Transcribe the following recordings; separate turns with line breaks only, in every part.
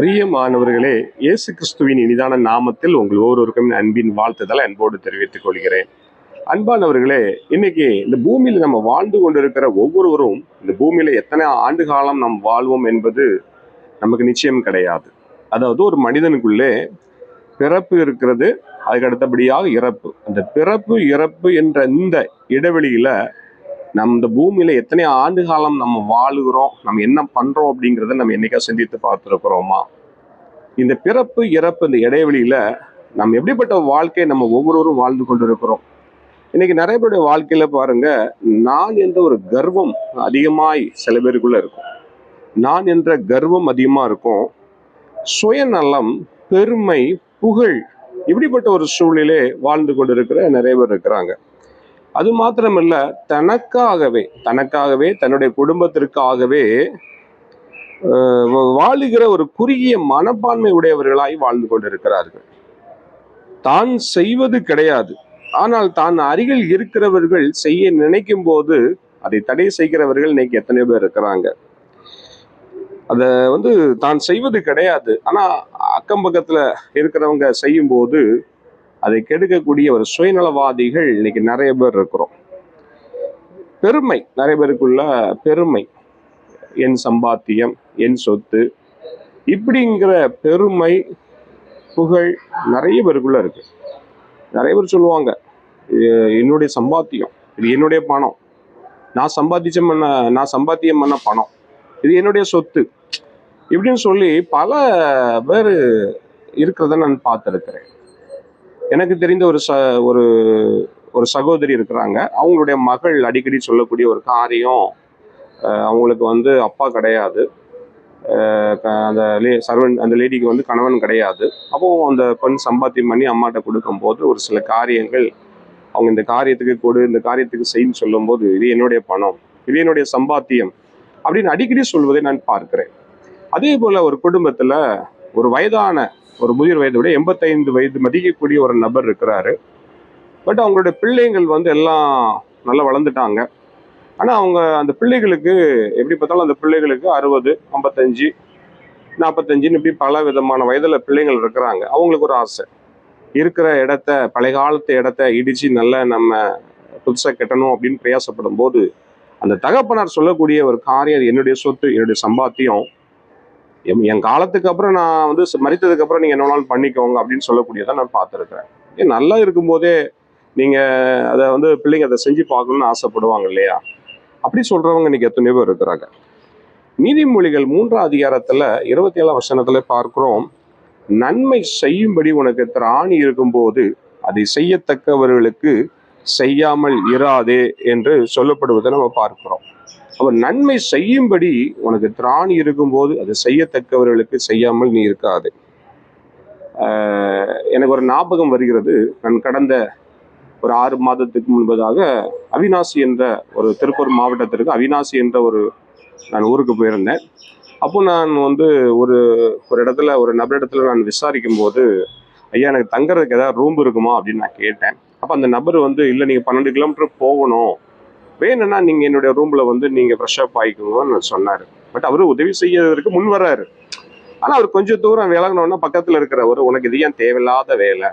பிரியமானவர்களே இயேசு கிறிஸ்துவின் இனிதான நாமத்தில் உங்கள் ஒவ்வொருவருக்கும் அன்பின் வாழ்த்துதலை அன்போடு தெரிவித்துக் கொள்கிறேன். அன்பானவர்களே இன்னைக்கு இந்த பூமியில் நம்ம வாழ்ந்து கொண்டிருக்கிற ஒவ்வொருவரும் இந்த பூமியில எத்தனை ஆண்டு காலம் நாம் வாழ்வோம் என்பது நமக்கு நிச்சயம் கிடையாது. அதாவது ஒரு மனிதனுக்குள்ளே பிறப்பு இருக்கிறது அதுக்கு அடுத்தபடியாக இறப்பு. அந்த பிறப்பு இறப்பு என்ற இந்த இடைவெளியில நம்ம இந்த பூமியில எத்தனை ஆண்டு காலம் நம்ம வாழுகிறோம் நம்ம என்ன பண்றோம் அப்படிங்கிறத நம்ம என்னைக்கா சிந்தித்து பார்த்துருக்கிறோமா? இந்த பிறப்பு இறப்பு இந்த இடைவெளியில நம்ம எப்படிப்பட்ட வாழ்க்கையை நம்ம ஒவ்வொருவரும் வாழ்ந்து கொண்டிருக்கிறோம்? இன்னைக்கு நிறைய பேருடைய வாழ்க்கையில பாருங்க நான் என்ற ஒரு கர்வம் அதிகமாய் சில பேருக்குள்ள இருக்கும். நான் என்ற கர்வம் அதிகமா இருக்கும். சுயநலம் பெருமை புகழ் இப்படிப்பட்ட ஒரு சூழ்நிலை வாழ்ந்து கொண்டிருக்கிற நிறைய பேர் இருக்கிறாங்க. அது மாத்திரமல்ல தனக்காகவே தனக்காகவே தன்னுடைய குடும்பத்திற்காகவே வாழுகிற ஒரு குறுகிய மனப்பான்மை உடையவர்களாய் வாழ்ந்து கொண்டிருக்கிறார்கள். தான் செய்வது கிடையாது. ஆனால் தான் அருகில் இருக்கிறவர்கள் செய்ய நினைக்கும் போது அதை தடை செய்கிறவர்கள் இன்னைக்கு எத்தனையோ பேர் இருக்கிறாங்க. அத வந்து தான் செய்வது கிடையாது. ஆனா அக்கம் பக்கத்துல இருக்கிறவங்க செய்யும் போது அதை கெடுக்கக்கூடிய ஒரு சுயநலவாதிகள் இன்னைக்கு நிறைய பேர் இருக்கிறோம். பெருமை நிறைய பேருக்குள்ள பெருமை. என் சம்பாத்தியம் என் சொத்து இப்படிங்கிற பெருமை புகழ் நிறைய பேருக்குள்ள இருக்கு. நிறைய பேர் சொல்லுவாங்க என்னுடைய சம்பாத்தியம் இது என்னுடைய பணம். நான் சம்பாதிச்ச பண்ண நான் சம்பாத்தியம் பண்ண பணம் இது என்னுடைய சொத்து. இப்படின்னு சொல்லி பல பேர் இருக்கிறத நான் பார்த்துருக்கிறேன். எனக்கு தெரிந்த ஒரு ச ஒரு ஒரு சகோதரி இருக்கிறாங்க. அவங்களுடைய மகள் அடிக்கடி சொல்லக்கூடிய ஒரு காரியம் அவங்களுக்கு வந்து அப்பா கிடையாது. க- அந்த லே சர்வன் அந்த லேடிக்கு வந்து கணவன் கிடையாது. அப்போது அந்த பெண் சம்பாத்தியம் பண்ணி அம்மாட்ட கொடுக்கும்போது ஒரு சில காரியங்கள் அவங்க இந்த காரியத்துக்கு கொடு இந்த காரியத்துக்கு செய்ன்னு சொல்லும்போது இது என்னுடைய பணம் இது என்னுடைய சம்பாத்தியம் அப்படின்னு அடிக்கடி சொல்வதை நான் பார்க்கிறேன். அதே போல் ஒரு குடும்பத்தில் ஒரு வயதான ஒரு முதிர் வயது விட எண்பத்தைந்து வயது மதிக்கக்கூடிய ஒரு நபர் இருக்கிறாரு. பட் அவங்களுடைய பிள்ளைங்கள் வந்து எல்லாம் நல்லா வளர்ந்துட்டாங்க. ஆனால் அவங்க அந்த பிள்ளைகளுக்கு எப்படி பார்த்தாலும் அந்த பிள்ளைகளுக்கு அறுபது ஐம்பத்தஞ்சு நாற்பத்தஞ்சுன்னு இப்படி பல விதமான வயதில் பிள்ளைங்கள் இருக்கிறாங்க. அவங்களுக்கு ஒரு ஆசை. இருக்கிற இடத்த பழைய காலத்து இடத்த இடித்து நல்லா நம்ம புதுசாக கட்டணும் அப்படின்னு பிரயாசப்படும் போது அந்த தகப்பனார் சொல்லக்கூடிய ஒரு காரியம் என்னுடைய சொத்து என்னுடைய சம்பாத்தியம் என் என் காலத்துக்கு அப்புறம் நான் வந்து மறித்ததுக்கு அப்புறம் நீங்க என்ன வேணாலும் பண்ணிக்கோங்க அப்படின்னு சொல்லக்கூடியதான் நான் பார்த்துருக்கிறேன். ஏன் நல்லா இருக்கும்போதே நீங்க அதை வந்து பிள்ளைங்க அதை செஞ்சு பார்க்கணும்னு ஆசைப்படுவாங்க இல்லையா? அப்படி சொல்றவங்க இன்னைக்கு எத்தனை பேர் இருக்கிறாங்க. நீதிமொழிகள் மூன்றாம் அதிகாரத்துல இருபத்தி ஏழாம் வசனத்துல பார்க்கிறோம் நன்மை செய்யும்படி உனக்கு திராணி இருக்கும்போது அதை செய்யத்தக்கவர்களுக்கு செய்யாமல் இராதே என்று சொல்லப்படுவதை நம்ம பார்க்கிறோம். அவர் நன்மை செய்யும்படி உனக்கு திராணி இருக்கும்போது அது செய்யத்தக்கவர்களுக்கு செய்யாமல் நீ இருக்காது. எனக்கு ஒரு ஞாபகம் வருகிறது. நான் கடந்த ஒரு ஆறு மாதத்துக்கு முன்பதாக அவினாசி என்ற ஒரு திருப்பூர் மாவட்டத்திற்கு அவினாசி என்ற ஒரு நான் ஊருக்கு போயிருந்தேன். அப்போ நான் வந்து ஒரு ஒரு இடத்துல ஒரு நபரிடத்துல நான் விசாரிக்கும் போது ஐயா எனக்கு தங்குறதுக்கு ஏதாவது ரூம் இருக்குமா? அப்படின்னு நான் கேட்டேன். அப்போ அந்த நபர் வந்து இல்லை நீங்கள் பன்னெண்டு கிலோமீட்டர் போகணும். வேணும்னா நீங்கள் என்னுடைய ரூமில் வந்து நீங்கள் ஃப்ரெஷ் அப் ஆகிக்கோங்கன்னு சொன்னார். பட் அவர் உதவி செய்யறதுக்கு முன் வர்றாரு. ஆனால் அவர் கொஞ்சம் தூரம் விலகணும்னா பக்கத்தில் இருக்கிறவர் உனக்கு இது ஏன் தேவையில்லாத வேலை?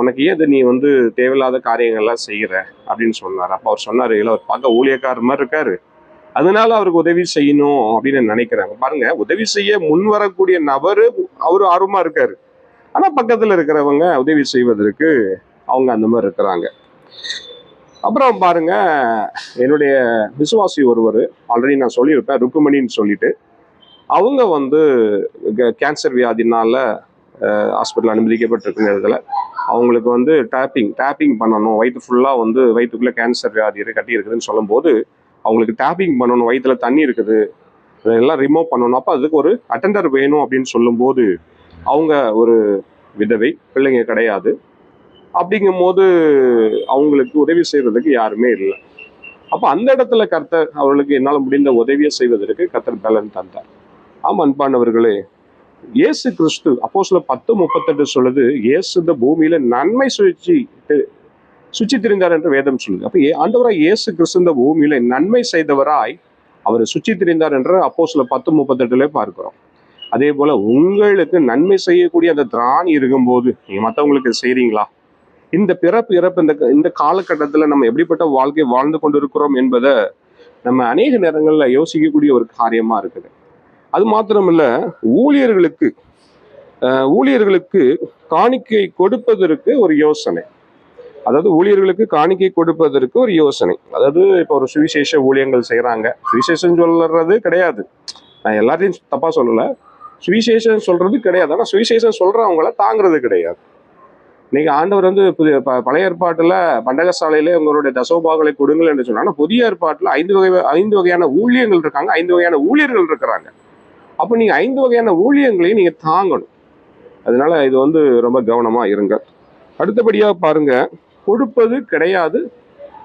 உனக்கு ஏன் இது நீ வந்து தேவையில்லாத காரியங்கள்லாம் செய்கிற அப்படின்னு சொன்னார். அப்போ அவர் சொன்னார் இல்லை அவர் பார்க்க ஊழியக்காரர் மாதிரி இருக்காரு. அதனால அவருக்கு உதவி செய்யணும் அப்படின்னு நினைக்கிறாங்க. பாருங்க உதவி செய்ய முன் வரக்கூடிய நபர் அவர் ஆர்வமா இருக்காரு. ஆனா பக்கத்துல இருக்கிறவங்க உதவி செய்வதற்கு அவங்க அந்த மாதிரி இருக்கிறாங்க. அப்புறம் பாருங்க என்னுடைய விசுவாசி ஒருவர் ஆல்ரெடி நான் சொல்லியிருப்பேன் ருக்குமணின்னு சொல்லிட்டு. அவங்க வந்து கேன்சர் வியாதினால ஹாஸ்பிட்டல் அனுமதிக்கப்பட்டிருக்கிற இடத்துல அவங்களுக்கு வந்து டேப்பிங் டேப்பிங் பண்ணணும். வயிற்று ஃபுல்லாக வந்து வயிற்றுக்குள்ளே கேன்சர் வியாதி கட்டி இருக்குதுன்னு சொல்லும்போது அவங்களுக்கு டேப்பிங் பண்ணணும். வயிற்றுல தண்ணி இருக்குது. இதெல்லாம் ரிமூவ் பண்ணணும். அப்போ அதுக்கு ஒரு அட்டெண்டர் வேணும் அப்படின்னு சொல்லும்போது அவங்க ஒரு விதவை பிள்ளைங்க கிடையாது. அப்படிங்கும்போது அவங்களுக்கு உதவி செய்வதற்கு யாருமே இல்லை. அப்போ அந்த இடத்துல கர்த்தர் அவர்களுக்கு என்னால் முடிந்த உதவியை செய்வதற்கு கர்த்தர் பலன் தந்தார். ஆம் அன்பானவர்களே இயேசு கிறிஸ்து அப்போ சில பத்து முப்பத்தெட்டு சொல்லுது இயேசு இந்த பூமியில நன்மை சுழற்சி சுற்றி திரிந்தார் என்று வேதம் சொல்லுது. அப்போ ஏ- ஆண்டவராய் இயேசு கிறிஸ்து இந்த பூமியில நன்மை செய்தவராய் அவர் சுற்றி திரிந்தார் என்று அப்போ சில பத்து முப்பத்தெட்டுல பார்க்கிறோம். அதே போல உங்களுக்கு நன்மை செய்யக்கூடிய அந்த திராணி இருக்கும்போது நீங்க மற்றவங்களுக்கு செய்றீங்களா? இந்த பிறப்பு இறப்பு இந்த இந்த காலகட்டத்தில் நம்ம எப்படிப்பட்ட வாழ்க்கை வாழ்ந்து கொண்டிருக்கிறோம் என்பதை நம்ம அநேக நேரங்களில் யோசிக்கக்கூடிய ஒரு காரியமாக இருக்குது. அது மாத்திரமல்ல ஊழியர்களுக்கு ஊழியர்களுக்கு காணிக்கை கொடுப்பதற்கு ஒரு யோசனை. அதாவது ஊழியர்களுக்கு காணிக்கை கொடுப்பதற்கு ஒரு யோசனை. அதாவது இப்போ ஒரு சுவிசேஷ ஊழியங்கள் செய்கிறாங்க சுவிசேஷம் சொல்லுறது கிடையாது. நான் எல்லாத்தையும் தப்பாக சொல்லலை. சுவிசேஷம் சொல்கிறது கிடையாது. ஆனால் சுவிசேஷம் சொல்கிறவங்கள தாங்கிறது கிடையாது. இன்னைக்கு ஆண்டவர் வந்து புதிய ப- பழைய ஏற்பாட்டில் பண்டகசாலையிலே உங்களுடைய தசோபாகளை கொடுங்கள் என்று சொன்னால் புதிய ஏற்பாட்டில் ஐந்து வகை ஐந்து வகையான ஊழியங்கள் இருக்காங்க. ஐந்து வகையான ஊழியர்கள் இருக்கிறாங்க. அப்போ நீங்கள் ஐந்து வகையான ஊழியங்களையும் நீங்கள் தாங்கணும். அதனால இது வந்து ரொம்ப கவனமாக இருங்க. அடுத்தபடியாக பாருங்க. கொடுப்பது கிடையாது.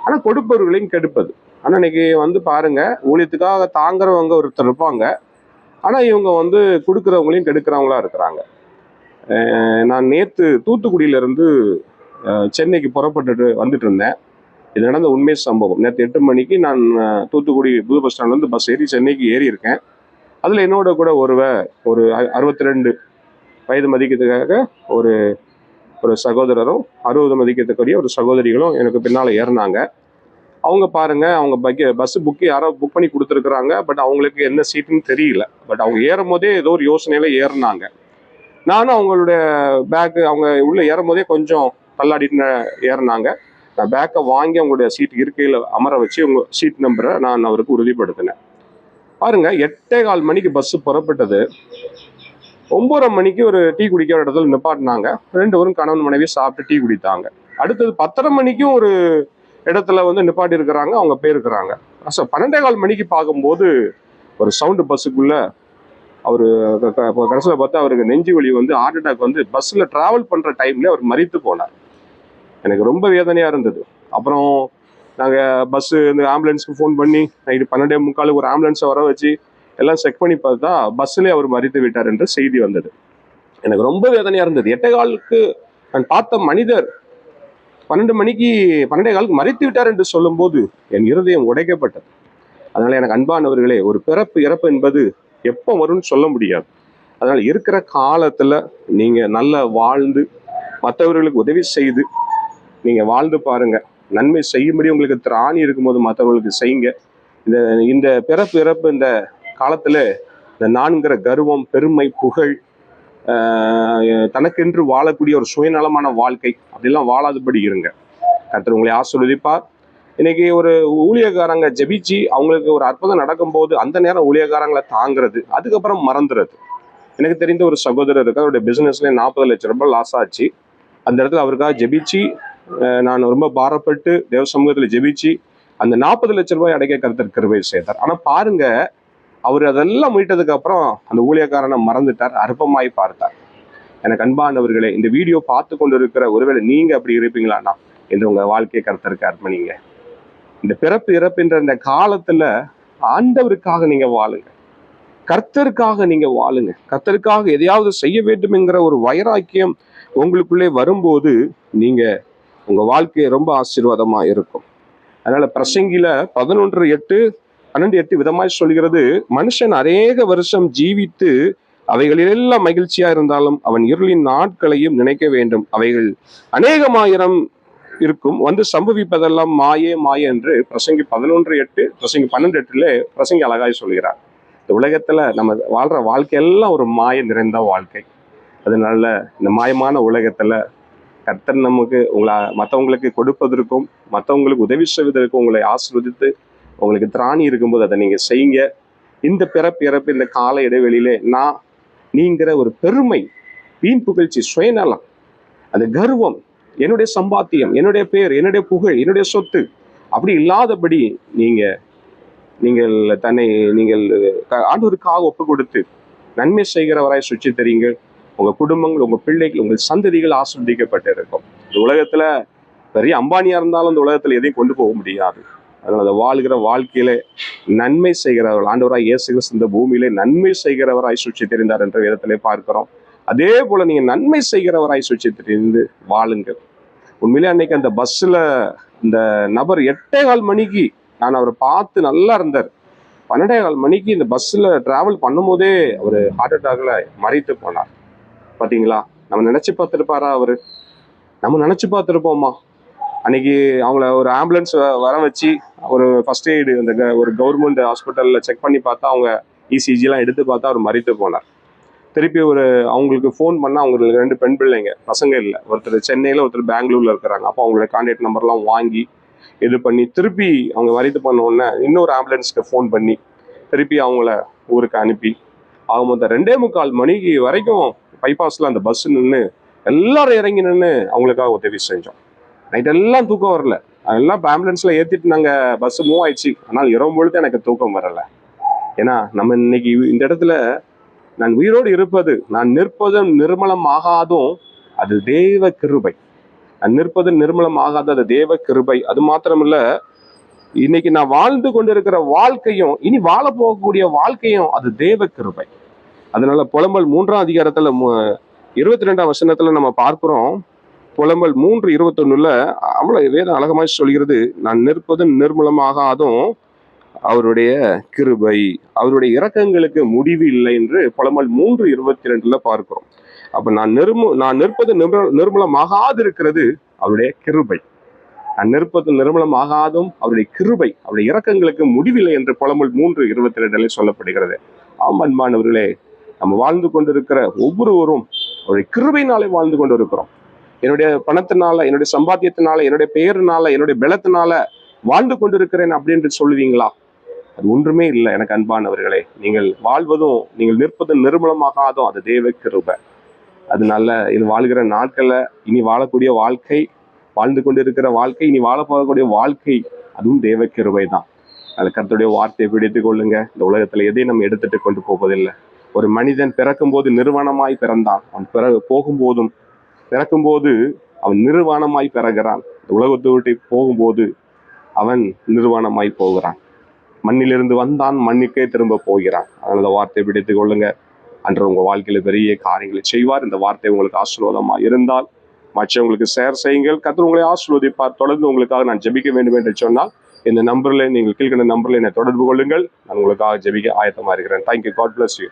ஆனால் கொடுப்பவர்களையும் கெடுப்பது. ஆனால் இன்னைக்கு வந்து பாருங்க. ஊழியத்துக்காக தாங்குறவங்க ஒருத்தர் இருப்பாங்க. ஆனால் இவங்க வந்து கொடுக்குறவங்களையும் கெடுக்கிறவங்களா இருக்கிறாங்க. நான் நேற்று தூத்துக்குடியிலேருந்து சென்னைக்கு புறப்பட்டுட்டு வந்துட்டு இருந்தேன் இது நடந்த உண்மை சம்பவம். நேற்று எட்டு மணிக்கு நான் தூத்துக்குடி புது பஸ் ஸ்டாண்ட்லேருந்து பஸ் ஏறி சென்னைக்கு ஏறி இருக்கேன் அதில் என்னோட கூட ஒருவ ஒரு அறுபத்தி ரெண்டு வயது மதிக்கிறதுக்காக ஒரு ஒரு சகோதரரும் அறுபது மதிக்கத்தக்கூடிய ஒரு சகோதரிகளும் எனக்கு பின்னால் ஏறினாங்க. அவங்க பாருங்க அவங்க பக்கி பஸ் புக்கு யாரோ புக் பண்ணி கொடுத்துருக்குறாங்க பட் அவங்களுக்கு என்ன சீட்டுன்னு தெரியல. பட் அவங்க ஏறும் போதே ஏதோ ஒரு யோசனையில ஏறினாங்க. நானும் அவங்களுடைய பேக்கு அவங்க உள்ளே ஏறும் போதே கொஞ்சம் தள்ளாடிட்டு ஏறினாங்க. நான் பேக்கை வாங்கி அவங்களுடைய சீட் இருக்கையில் அமர வச்சு உங்க சீட் நம்பரை நான் அவருக்கு உறுதிப்படுத்தினேன். பாருங்க எட்டே கால் மணிக்கு பஸ்ஸு புறப்பட்டது. ஒன்பதரை மணிக்கு ஒரு டீ குடிக்கிற இடத்துல நிப்பாட்டினாங்க. ரெண்டு பேரும் கணவன் மனைவி சாப்பிட்டு டீ குடித்தாங்க. அடுத்தது பத்தரை மணிக்கும் ஒரு இடத்துல வந்து நிப்பாட்டி இருக்கிறாங்க அவங்க போயிருக்கிறாங்க. ஸோ பன்னெண்டே கால் மணிக்கு பார்க்கும்போது ஒரு சவுண்டு பஸ்ஸுக்குள்ளே அவர் கடைசியில் பார்த்தா அவருக்கு நெஞ்சு வலி வந்து ஹார்ட் அட்டாக் வந்து பஸ்ஸில் ட்ராவல் பண்ணுற டைம்ல அவர் மறித்து போனார். எனக்கு ரொம்ப வேதனையாக இருந்தது. அப்புறம் நாங்கள் பஸ்ஸு இந்த ஆம்புலன்ஸுக்கு ஃபோன் பண்ணி நைட்டு பன்னெண்டே முக்காலுக்கு ஒரு ஆம்புலன்ஸை வர வச்சு எல்லாம் செக் பண்ணி பார்த்தா பஸ்ஸிலே அவர் மறித்து விட்டார் என்ற செய்தி வந்தது. எனக்கு ரொம்ப வேதனையாக இருந்தது. எட்டே காலுக்கு நான் பார்த்த மனிதர் பன்னெண்டு மணிக்கு பன்னெண்டே காலுக்கு மறித்து விட்டார் என்று சொல்லும்போது என் இருதயம் உடைக்கப்பட்டது. அதனால் எனக்கு அன்பானவர்களே ஒரு பிறப்பு இறப்பு என்பது எப்போ வரும்னு சொல்ல முடியாது. அதனால் இருக்கிற காலத்தில் நீங்கள் நல்லா வாழ்ந்து மற்றவர்களுக்கு உதவி செய்து நீங்கள் வாழ்ந்து பாருங்கள் நன்மை செய்யும்படி உங்களுக்கு திராணி இருக்கும்போது மற்றவர்களுக்கு செய்யுங்க. இந்த இந்த பிறப்பு இறப்பு இந்த காலத்தில் இந்த நான்கிற கர்வம் பெருமை புகழ் தனக்கென்று வாழக்கூடிய ஒரு சுயநலமான வாழ்க்கை அப்படிலாம் வாழாதபடி இருங்க. கர்த்தர் உங்களை ஆசிர்வதிப்பார். இன்னைக்கு ஒரு ஊழியக்காரங்க ஜெபிச்சு அவங்களுக்கு ஒரு அற்புதம் நடக்கும்போது அந்த நேரம் ஊழியக்காரங்களை தாங்கிறது அதுக்கப்புறம் மறந்துறது. எனக்கு தெரிந்த ஒரு சகோதரர் இருக்கு அவருடைய பிஸ்னஸ்லேயே நாற்பது லட்சம் ரூபாய் லாஸ் ஆச்சு. அந்த இடத்துல அவருக்காக ஜெபிச்சு நான் ரொம்ப பாரப்பட்டு தேவ சமூகத்தில் ஜெபிச்சு அந்த நாற்பது லட்சம் ரூபாய் அடைக்க கருத்தர் கிருபை செய்தார். ஆனால் பாருங்க அவர் அதெல்லாம் மீட்டதுக்கு அப்புறம் அந்த ஊழியக்காரனை மறந்துட்டார் அற்பமாய் பார்த்தார். எனக்கு அன்பானவர்களே இந்த வீடியோ பார்த்து கொண்டு இருக்கிற ஒருவேளை நீங்க அப்படி இருப்பீங்களாண்ணா? என்று உங்க வாழ்க்கையை கருத்தருக்கு அர்ப்பணிங்க. இந்த பிறப்பு இறப்புன்ற இந்த காலத்துல ஆண்டவருக்காக நீங்க வாழுங்க. கர்த்தருக்காக நீங்க வாழுங்க. கர்த்தருக்காக எதையாவது செய்ய வேண்டும் என்கிற ஒரு வைராக்கியம் உங்களுக்குள்ளே வரும்போது நீங்க உங்க வாழ்க்கை ரொம்ப ஆசீர்வாதமா இருக்கும். அதனால பிரசங்கில பதினொன்று எட்டு பன்னெண்டு எட்டு விதமாய் சொல்கிறது மனுஷன் அநேக வருஷம் ஜீவித்து அவைகளிலெல்லாம் மகிழ்ச்சியா இருந்தாலும் அவன் இருளின் நாட்களையும் நினைக்க வேண்டும். அவைகள் அநேகமாயிரம் இருக்கும். வந்து சம்பவிப்பதெல்லாம் மாயே மாயே என்று பிரசங்கி பதினொன்று எட்டு பிரசங்கி பன்னெண்டு எட்டுல பிரசங்கி அழகாய் சொல்கிறார். இந்த உலகத்துல நம்ம வாழ்ற வாழ்க்கையெல்லாம் ஒரு மாய நிறைந்த வாழ்க்கை. அதனால இந்த மாயமான உலகத்துல கர்த்தர் நமக்கு உங்களை மற்றவங்களுக்கு கொடுப்பதற்கும் மற்றவங்களுக்கு உதவி செய்வதற்கும் உங்களை ஆசிர்வதித்து உங்களுக்கு திராணி இருக்கும்போது அதை நீங்க செய்யுங்க. இந்த பிறப்பு இறப்பு இந்த கால இடைவெளியிலே நான் நீங்கிற ஒரு பெருமை வீண் புகழ்ச்சி சுயநலம் அந்த கர்வம் என்னுடைய சம்பாத்தியம் என்னுடைய பேர் என்னுடைய புகழ் என்னுடைய சொத்து அப்படி இல்லாதபடி நீங்க நீங்கள் தன்னை நீங்கள் ஆண்டவருக்காக ஒப்பு கொடுத்து நன்மை செய்கிறவராய் சுற்றி தெரியுங்கள் உங்க குடும்பங்கள் உங்க பிள்ளைகள் உங்கள் சந்ததிகள் ஆசிர்வதிக்கப்பட்டு இருக்கும் இந்த உலகத்துல பெரிய அம்பானியா இருந்தாலும் இந்த உலகத்துல எதையும் கொண்டு போக முடியாது. அதனால அந்த வாழ்கிற வாழ்க்கையில நன்மை செய்கிறவர்கள் ஆண்டவராய் இயேசு இந்த பூமியிலே நன்மை செய்கிறவராய் சுற்றி தெரிந்தார் என்ற விதத்திலே பார்க்கிறோம். அதே போல் நீங்கள் நன்மை செய்கிறவராய் சுற்றி வாழுங்கள். உண்மையிலே அன்னைக்கு அந்த பஸ்ஸில் இந்த நபர் எட்டே கால் மணிக்கு நான் அவரை பார்த்து நல்லா இருந்தார். பன்னெண்டே கால் மணிக்கு இந்த பஸ்ஸில் ட்ராவல் பண்ணும்போதே அவர் ஹார்ட் அட்டாகில் மறைத்து போனார். பார்த்தீங்களா நம்ம நினச்சி பார்த்துருப்பாரா அவர்? நம்ம நினச்சி பார்த்துருப்போம்மா அன்னைக்கு அவங்கள ஒரு ஆம்புலன்ஸ் வர வச்சு ஒரு ஃபர்ஸ்ட் எய்டு அந்த க- ஒரு கவர்மெண்ட் ஹாஸ்பிட்டலில் செக் பண்ணி பார்த்தா அவங்க இசிஜிலாம் எடுத்து பார்த்தா அவர் மறித்து போனார். திருப்பி ஒரு அவங்களுக்கு ஃபோன் பண்ணால் அவங்களுக்கு ரெண்டு பெண் பிள்ளைங்க. பசங்க இல்லை. ஒருத்தர் சென்னையில் ஒருத்தர் பெங்களூரில் இருக்கிறாங்க. அப்போ அவங்களோட கான்டாக்ட் நம்பர்லாம் வாங்கி இது பண்ணி திருப்பி அவங்க மறித்து பண்ண உடனே இன்னொரு ஆம்புலன்ஸ்க்கு ஃபோன் பண்ணி திருப்பி அவங்கள ஊருக்கு அனுப்பி ஆக மொத்தம் ரெண்டே முக்கால் மணிக்கு வரைக்கும் பைபாஸில் அந்த பஸ் நின்று எல்லாரும் இறங்கி நின்று அவங்களுக்காக உதவி செஞ்சோம். நைட் எல்லாம் தூக்கம் வரல. அதெல்லாம் இப்போ ஆம்புலன்ஸில் ஏற்றிட்டு நாங்கள் பஸ் மூவ் ஆயிடுச்சு. ஆனால் இரவு பொழுது எனக்கு தூக்கம் வரலை. ஏன்னா நம்ம இன்னைக்கு இந்த இடத்துல நான் உயிரோடு இருப்பது நான் நிற்பதும் நிர்மலம் ஆகாதும் அது தேவ கிருபை. நான் நிற்பது நிர்மலம் ஆகாது அது தேவ கிருபை. அது மாத்திரமில்ல இன்னைக்கு நான் வாழ்ந்து கொண்டிருக்கிற வாழ்க்கையும் இனி வாழ போகக்கூடிய வாழ்க்கையும் அது தேவ கிருபை. அதனால புலம்பல் மூன்றாம் அதிகாரத்துல இருபத்தி ரெண்டாம் வசனத்துல நம்ம பார்க்கிறோம். புலம்பல் மூன்று இருபத்தொன்னுல அவ்வளவு வேதம் அழகமாய் சொல்கிறது நான் நிற்பது நிர்மலமாகாதும் அவருடைய கிருபை அவருடைய இரக்கங்களுக்கு முடிவு இல்லை என்று புலமல் மூன்று இருபத்தி ரெண்டுல பார்க்கிறோம். அப்ப நான் நிர்மு நான் நிற்பது நிர்ம இருக்கிறது அவருடைய கிருபை. நான் நிற்பது நிர்மலமாகாதும் அவருடைய கிருபை அவருடைய இரக்கங்களுக்கு முடிவில்லை என்று புலமல் மூன்று இருபத்தி ரெண்டுல சொல்லப்படுகிறது. ஆம் அன்பானவர்களே நம்ம வாழ்ந்து கொண்டிருக்கிற ஒவ்வொருவரும் அவருடைய கிருபையினாலே வாழ்ந்து கொண்டு இருக்கிறோம் என்னுடைய பணத்தினால என்னுடைய சம்பாத்தியத்தினால என்னுடைய பெயரினால என்னுடைய பலத்தினால வாழ்ந்து கொண்டிருக்கிறேன் அப்படின்னு சொல்லுவீங்களா? அது ஒன்றுமே இல்லை எனக்கு அன்பானவர்களே. நீங்கள் வாழ்வதும் நீங்கள் நிற்பதும் நிர்மலமாகாதும் அது தேவ கிருபை. அதனால இது வாழ்கிற நாட்களில் இனி வாழக்கூடிய வாழ்க்கை வாழ்ந்து கொண்டிருக்கிற வாழ்க்கை இனி வாழ போகக்கூடிய வாழ்க்கை அதுவும் தேவ கிருபை தான் அதில் கருத்துடைய வார்த்தையை பிடித்துக் கொள்ளுங்க. இந்த உலகத்தில் எதையும் நம்ம எடுத்துட்டு கொண்டு போவதில்லை. ஒரு மனிதன் பிறக்கும்போது நிர்வாணமாய் பிறந்தான். அவன் பிற போகும்போதும் பிறக்கும்போது அவன் நிர்வாணமாய் பிறகிறான். இந்த உலகத்தை விட்டு போகும்போது அவன் நிர்வாணமாய் போகிறான். மண்ணிலிருந்து வந்தான் மண்ணுக்கே திரும்ப போகிறான். அந்த இந்த வார்த்தையை பிடித்துக் கொள்ளுங்க. அன்று உங்கள் வாழ்க்கையில் பெரிய காரியங்களை செய்வார். இந்த வார்த்தை உங்களுக்கு ஆசீர்வாதமாக இருந்தால் மற்றவங்களுக்கு ஷேர் செய்யுங்கள். கத்திர உங்களை ஆசீர்வதிப்பார். தொடர்ந்து உங்களுக்காக நான் ஜெபிக்க வேண்டும் என்று சொன்னால் இந்த நம்பரில் நீங்கள் கீழ்கண்ட நம்பரில் என்னை தொடர்பு கொள்ளுங்கள். நான் உங்களுக்காக ஜெபிக்க ஆயத்தமாக இருக்கிறேன். Thank you God bless you